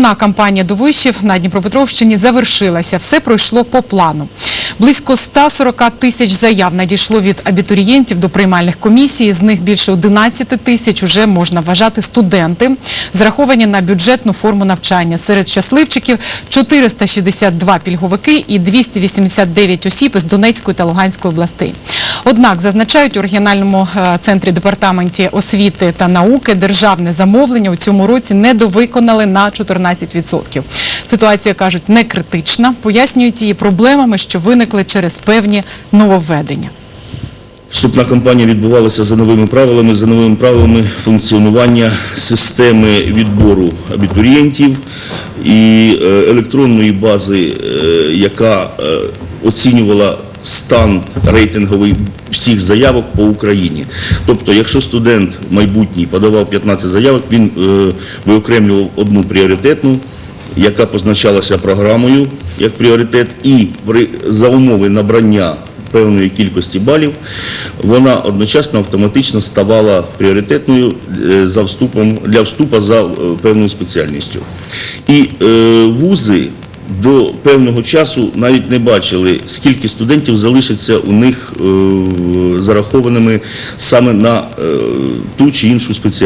Вступна кампанія до вишів на Дніпропетровщині завершилася. Все пройшло по плану. Близько 140 тисяч заяв надійшло від абітурієнтів до приймальних комісій. З них більше 11 тисяч уже можна вважати студенти, зраховані на бюджетну форму навчання. Серед щасливчиків 462 пільговики і 289 осіб із Донецької та Луганської областей. Однак зазначають у регіональному е, центрі департаменті освіти та науки державне замовлення у цьому році недовиконали на 14%. Ситуація кажуть не критична, пояснюють її проблемами, що виникли через певні нововведення. Вступна кампанія відбувалася за новими правилами, за новими правилами функціонування системи відбору абітурієнтів і е, електронної бази, е, яка оцінювала стан рейтинговий всіх заявок по Україні. Тобто, якщо студент майбутній подавав 15 заявок, він е, виокремлював одну пріоритетну, яка позначалася програмою як пріоритет, і при- за умови набрання певної кількості балів, вона одночасно автоматично ставала пріоритетною е, за вступом, для вступу за е, певною спеціальністю. І е, вузи до певного часу навіть не бачили, скільки студентів залишиться у них е, зарахованими саме на е, ту чи іншу спеціальність.